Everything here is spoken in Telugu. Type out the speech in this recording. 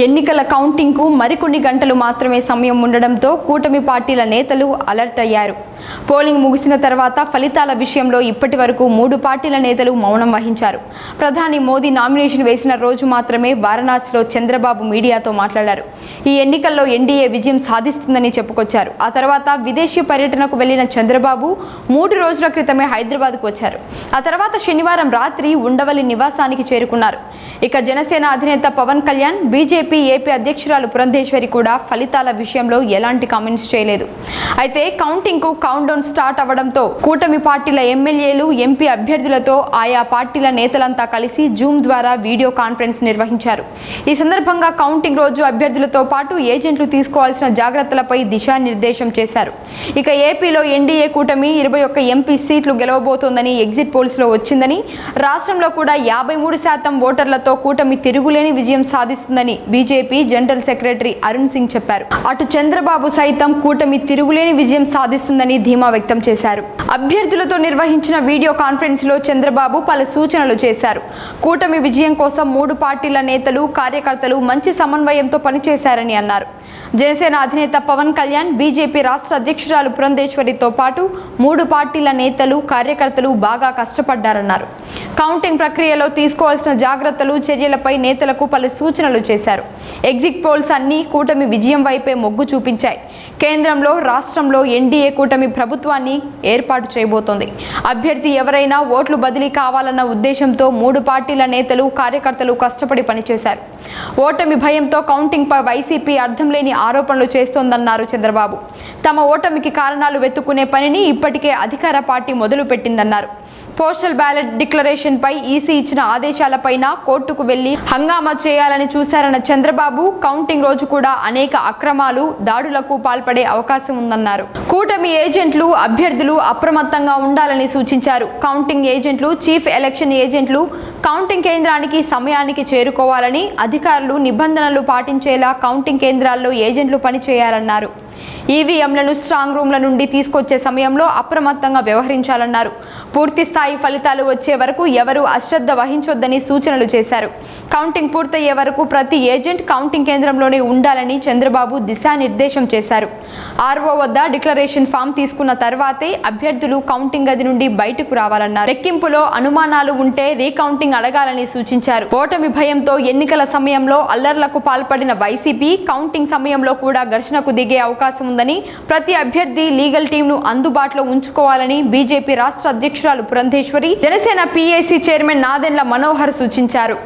ఎన్నికల కౌంటింగ్కు మరికొన్ని గంటలు మాత్రమే సమయం ఉండడంతో కూటమి పార్టీల నేతలు అలర్ట్ అయ్యారు. పోలింగ్ ముగిసిన తర్వాత ఫలితాల విషయంలో ఇప్పటి వరకు మూడు పార్టీల నేతలు మౌనం వహించారు. ప్రధాని మోదీ నామినేషన్ వేసిన రోజు మాత్రమే వారణాసిలో చంద్రబాబు మీడియాతో మాట్లాడారు. ఈ ఎన్నికల్లో ఎన్డీఏ విజయం సాధిస్తుందని చెప్పుకొచ్చారు. ఆ తర్వాత విదేశీ పర్యటనకు వెళ్ళిన చంద్రబాబు మూడు రోజుల క్రితమే హైదరాబాద్కు వచ్చారు. ఆ తర్వాత శనివారం రాత్రి ఉండవల్లి నివాసానికి చేరుకున్నారు. ఇక జనసేన అధినేత పవన్ కళ్యాణ్ బీజేపీ ఏపీ అధ్యక్షురాలు పురంధేశ్వరి కూడా ఫలితాల విషయంలో ఎలాంటి కామెంట్స్ చేయలేదు. అయితే కౌంటింగ్కు కౌంట్ డౌన్ స్టార్ట్ అవ్వడంతో కూటమి పార్టీల ఎమ్మెల్యేలు ఎంపీ అభ్యర్థులతో ఆయా పార్టీల నేతలంతా కలిసి జూమ్ ద్వారా వీడియో కాన్ఫరెన్స్ నిర్వహించారు. ఈ సందర్భంగా కౌంటింగ్ రోజు అభ్యర్థులతో పాటు ఏజెంట్లు తీసుకోవాల్సిన జాగ్రత్తలపై దిశానిర్దేశం చేశారు. ఇక ఏపీలో ఎన్డీఏ కూటమి ఇరవై ఒక్క ఎంపీ సీట్లు గెలవబోతోందని ఎగ్జిట్ పోల్స్లో వచ్చిందని రాష్ట్రంలో కూడా యాభై మూడు శాతం ఓటర్లతో కూటమి తిరుగులేని విజయం సాధిస్తుందని BJP general secretary Arun Singh చెప్పారు. అటు చంద్రబాబు సైతం కూటమి తిరుగులేని విజయం సాధిస్తుందని ధీమా వ్యక్తం చేశారు. అభ్యర్థులతో నిర్వహించిన వీడియో కాన్ఫరెన్స్లో చంద్రబాబు పలు సూచనలు చేశారు. కూటమి విజయం కోసం మూడు పార్టీల నేతలు కార్యకర్తలు మంచి సమన్వయంతో పనిచేశారని అన్నారు. జనసేన అధినేత పవన్ కళ్యాణ్ బీజేపీ రాష్ట్ర అధ్యక్షురాలు పురంధేశ్వరితో పాటు మూడు పార్టీల నేతలు కార్యకర్తలు బాగా కష్టపడ్డారన్నారు. కౌంటింగ్ ప్రక్రియలో తీసుకోవాల్సిన జాగ్రత్తలు చర్యలపై నేతలకు పలు సూచనలు చేశారు. ఎగ్జిట్ పోల్స్ అన్ని కూటమి విజయం వైపే మొగ్గు చూపించాయి. కేంద్రంలో రాష్ట్రంలో ఎన్డీఏ కూటమి ప్రభుత్వాన్ని ఏర్పాటు చేయబోతోంది. అభ్యర్థి ఎవరైనా ఓట్లు బదిలీ కావాలన్న ఉద్దేశంతో మూడు పార్టీల నేతలు కార్యకర్తలు కష్టపడి పనిచేశారు. ఓటమి భయంతో కౌంటింగ్ పై వైసీపీ అర్థం లేని ఆరోపణలు చేస్తోందన్నారు చంద్రబాబు. తమ ఓటమికి కారణాలు వెతుక్కునే పనిని ఇప్పటికే అధికార పార్టీ మొదలుపెట్టిందన్నారు. పోస్టల్ బ్యాలెట్ డిక్లరేషన్ పై ఈసీ ఇచ్చిన ఆదేశాలపైన కోర్టుకు వెళ్ళి హంగామా చేయాలని చూశారన్న చంద్రబాబు కౌంటింగ్ రోజు కూడా అనేక అక్రమాలు దాడులకు పాల్పడే అవకాశం ఉందన్నారు. కూటమి ఏజెంట్లు అభ్యర్థులు అప్రమత్తంగా ఉండాలని సూచించారు. కౌంటింగ్ ఏజెంట్లు చీఫ్ ఎలక్షన్ ఏజెంట్లు కౌంటింగ్ కేంద్రానికి సమయానికి చేరుకోవాలని అధికారులు నిబంధనలు పాటించేలా కౌంటింగ్ కేంద్రాల్లో ఏజెంట్లు పనిచేయాలన్నారు. ఈవీఎంలను స్ట్రాంగ్ రూమ్ల నుండి తీసుకొచ్చే సమయంలో అప్రమత్తంగా వ్యవహరించాలన్నారు. పూర్తి స్థాయి ఫలితాలు వచ్చే వరకు ఎవరూ అశ్రద్ధ వహించొద్దని సూచనలు చేశారు. కౌంటింగ్ పూర్తయ్యే వరకు ప్రతి ఏజెంట్ కౌంటింగ్ కేంద్రంలోనే ఉండాలని చంద్రబాబు దిశానిర్దేశం చేశారు. ఆర్ఓ వద్ద డిక్లరేషన్ ఫామ్ తీసుకున్న తర్వాతే అభ్యర్థులు కౌంటింగ్ గది నుండి బయటకు రావాలన్నారు. లెక్కింపులో అనుమానాలు ఉంటే రీకౌంటింగ్ అడగాలని సూచించారు. ఓటమి భయంతో ఎన్నికల సమయంలో అల్లర్లకు పాల్పడిన వైసీపీ కౌంటింగ్ సమయంలో కూడా ఘర్షణకు దిగే అవకాశం ఉందని ప్రతి అభ్యర్థి లీగల్ టీంను అందుబాటులో ఉంచుకోవాలని బీజేపీ రాష్ట్ర అధ్యక్షురాలు పురంధేశ్వరి జనసేన పీఏసీ చైర్మన్ నాదెండ్ల మనోహర్ సూచించారు.